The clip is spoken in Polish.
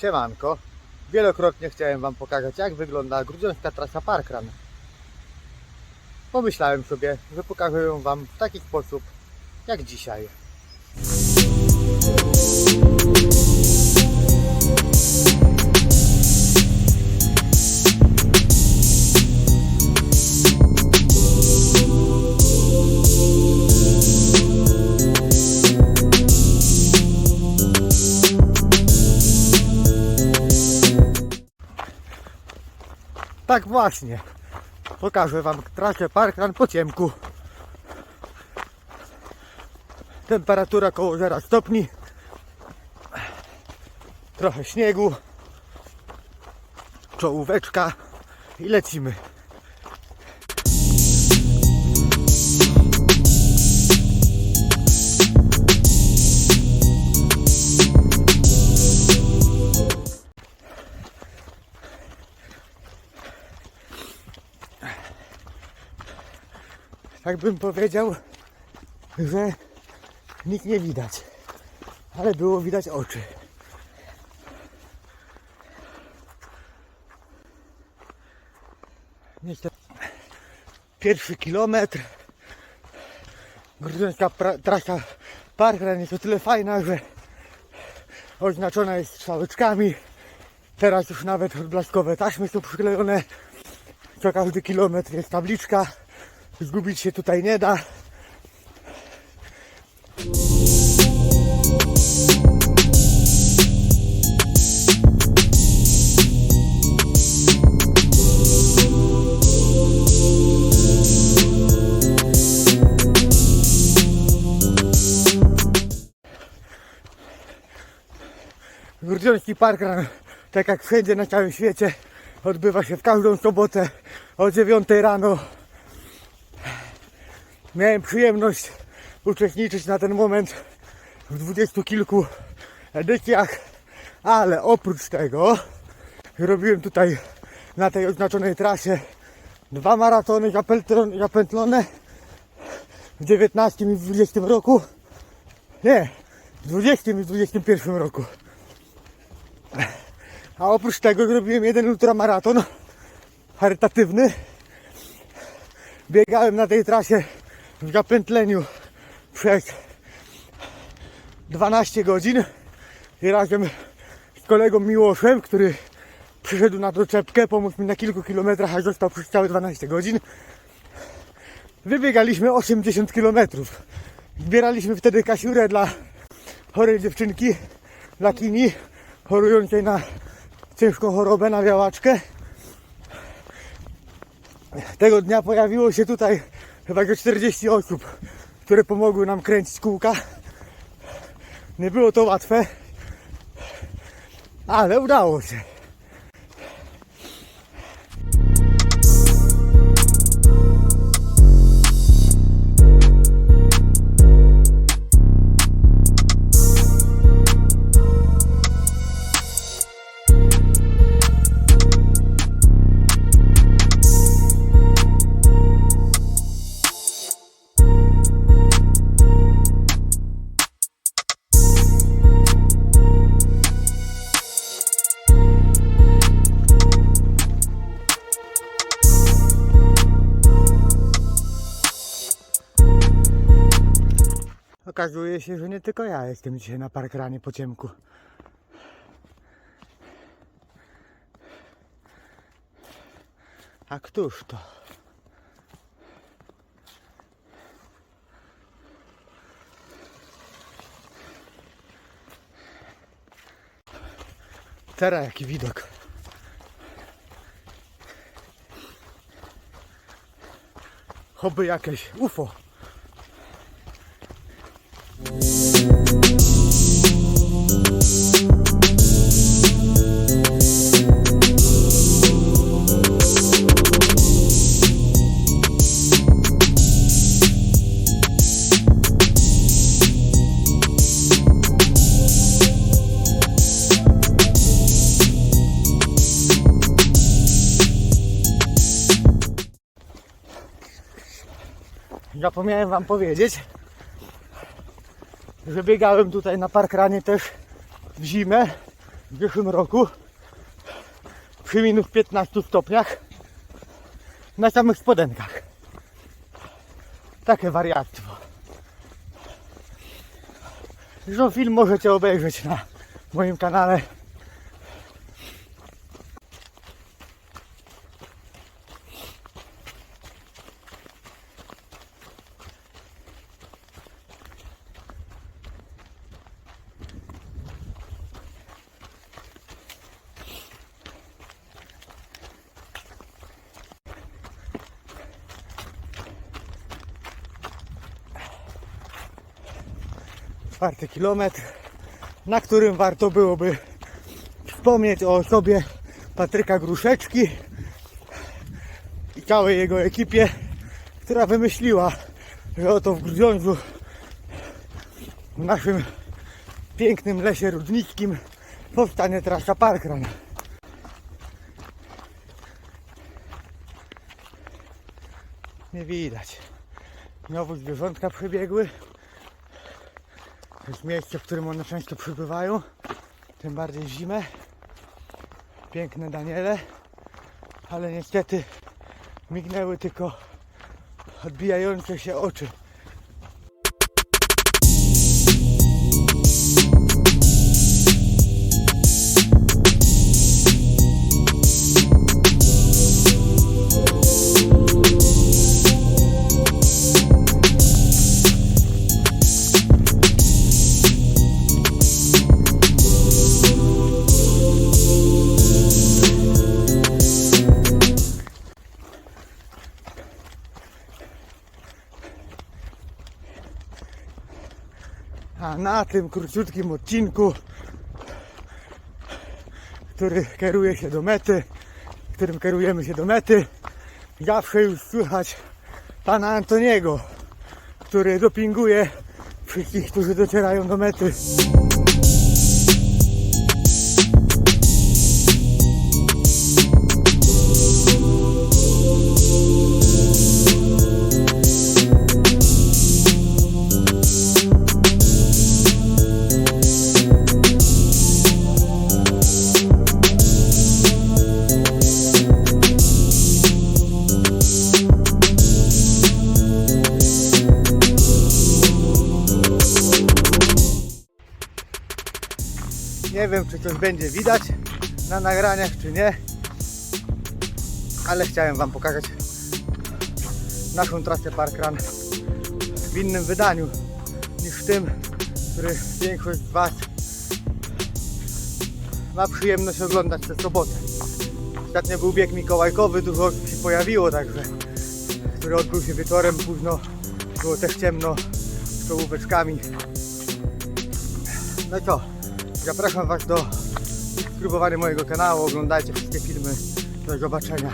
Siemanko. Wielokrotnie chciałem Wam pokazać, jak wygląda grudziącka trasa Parkrun. Pomyślałem sobie, że pokażę ją Wam w taki sposób, jak dzisiaj. Tak właśnie. Pokażę Wam trasę Parkrun po ciemku. Temperatura około 0 stopni. Trochę śniegu. Czołóweczka i lecimy. Tak bym powiedział, że nic nie widać. Ale było widać oczy. Pierwszy kilometr. Grudziącka trasa parkrun jest o tyle fajna, że oznaczona jest strzałeczkami. Teraz już nawet odblaskowe taśmy są przyklejone. Co każdy kilometr jest tabliczka. Zgubić się tutaj nie da. Grudziącki Parkrun, tak jak wszędzie na całym świecie, odbywa się w każdą sobotę o 9 rano. Miałem przyjemność uczestniczyć na ten moment w dwudziestu kilku edycjach, ale oprócz tego robiłem tutaj na tej oznaczonej trasie dwa maratony zapętlone- w 19 i w 20 roku. Nie, w 20 i w 21 roku. A oprócz tego zrobiłem jeden ultramaraton charytatywny. Biegałem na tej trasie w zapętleniu przez 12 godzin i razem z kolegą Miłoszem, który przyszedł na doczepkę, pomógł mi na kilku kilometrach, a został przez całe 12 godzin. Wybiegaliśmy 80 kilometrów. Zbieraliśmy wtedy kasiurę dla chorej dziewczynki, dla Kini, chorującej na ciężką chorobę, na białaczkę. Tego dnia pojawiło się tutaj chyba ze 40 osób, które pomogły nam kręcić kółka. Nie było to łatwe, ale udało się. Okazuje się, że nie tylko ja jestem dzisiaj na parkranie po ciemku. A któż to? Teraz jaki widok. Choby jakieś UFO. Zapomniałem wam powiedzieć, że biegałem tutaj na parkranie też w zimę w zeszłym roku przy minus 15 stopniach na samych spodenkach. Takie wariactwo. Zresztą film możecie obejrzeć na moim kanale. Czwarty kilometr, na którym warto byłoby wspomnieć o osobie Patryka Gruszeczki i całej jego ekipie, która wymyśliła, że oto w Grudziądzu w naszym pięknym lesie rudnickim powstanie trasa Parkrun. Nie widać. Znowu zwierzątka przebiegły. Jest miejsce, w którym one często przybywają, tym bardziej w zimę. Piękne Daniele, ale niestety mignęły tylko odbijające się oczy. Na tym króciutkim odcinku, który kieruje się do mety, którym kierujemy się do mety, zawsze już słychać pana Antoniego, który dopinguje wszystkich, którzy docierają do mety. Nie wiem, czy coś będzie widać na nagraniach, czy nie, ale chciałem Wam pokazać naszą trasę Parkrun w innym wydaniu niż w tym, który większość z Was ma przyjemność oglądać tę sobotę. Ostatnio był bieg mikołajkowy, dużo się pojawiło, także który odbył się wieczorem późno, było też ciemno z czołóweczkami. No i co? Zapraszam Was do subskrybowania mojego kanału, oglądajcie wszystkie filmy. Do zobaczenia.